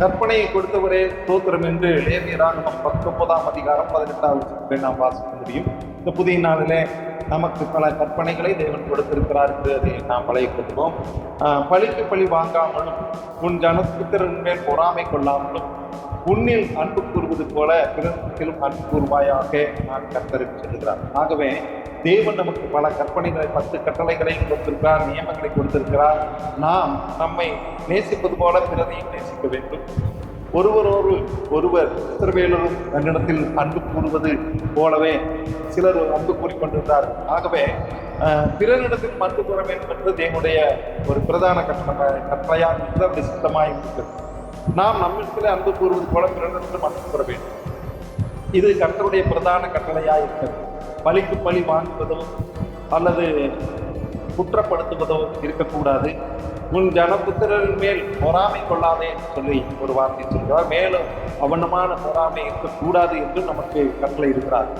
கற்பனையை கொடுத்தவரே தோத்திரம் என்று லேவியராகமம் பத்தொன்பதாம் அதிகாரம் பதினெட்டாவது நாம் வாசிக்க முடியும். இந்த புதிய நாளிலே நமக்கு பல கற்பனைகளை தேவன் கொடுத்திருக்கிறார் என்று அதை நாம் பழைய பழிக்கு பழி வாங்காமலும் உன் ஜனத்திறன் மேல் பொறாமை கொள்ளாமலும் உன்னில் அன்பு கூறுவது போல பிறத்திலும் அன்பு கூறுவாயாக நான் கர்த்தருக்கு சொல்லுகிறார். ஆகவே தேவன் நமக்கு பல கற்பனைகளை பத்து கட்டளைகளை கொடுத்திருக்கிறார் நியமங்களை கொடுத்திருக்கிறார். நாம் நம்மை நேசிப்பது போல பிறரையும் நேசிக்க வேண்டும். ஒருவரோடு ஒருவர் சித்திரவேலரும் தன்னிடத்தில் அன்பு கூறுவது போலவே சிலர் அன்பு கூறிக்கொண்டிருந்தார். ஆகவே அஹ், பிறரிடத்தில் அன்பு கூற வேண்டும் என்று தேவனுடைய ஒரு பிரதான கட்டளை கட்டளையாக இருந்து அப்படி சித்தமாக இருக்கிறது. நாம் நம்மிடத்தில் அன்பு கூறுவது போல பிறரிடத்திலும் அன்பு கூற வேண்டும். இது கர்த்தருடைய பிரதான கட்டளையாக இருக்கிறது. பலிக்கு பழி வாங்குவதோ அல்லது குற்றப்படுத்துவதோ இருக்கக்கூடாது. உன் ஜனபுத்திரன் மேல் பொறாமை கொள்ளாதே என்று சொல்லி ஒரு வார்த்தை சொல்கிறார். மேலும் அவனமான பொறாமை இருக்கக்கூடாது என்று நமக்கு கட்டளை இருக்கிறார்.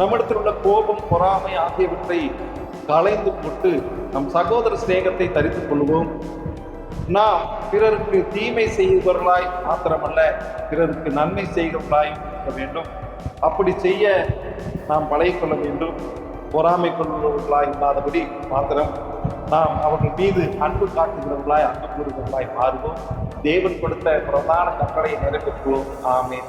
நம்மிடத்தில் உள்ள கோபம் பொறாமை ஆகியவற்றை களைந்து போட்டு நம் சகோதர சிநேகத்தை தரித்துக் கொள்வோம். நாம் பிறருக்கு தீமை செய்பவர்களாய் மாத்திரமல்ல பிறருக்கு நன்மை செய்கிறவர்களாய் இருக்க வேண்டும். அப்படி செய்ய நாம் பழகிக்கொள்ள வேண்டும். பொறாமை கொள்பவர்களாய் இல்லாதபடி மாத்திரம் நாம் அவர்கள் மீது அன்பு காட்டுகிறவர்களாய் அன்பு கூறுகிறவர்களாய் மாறுவோம். தேவன் கொடுத்த பிரதான கட்டளை நிறைவேற்றுவோம். ஆமென்.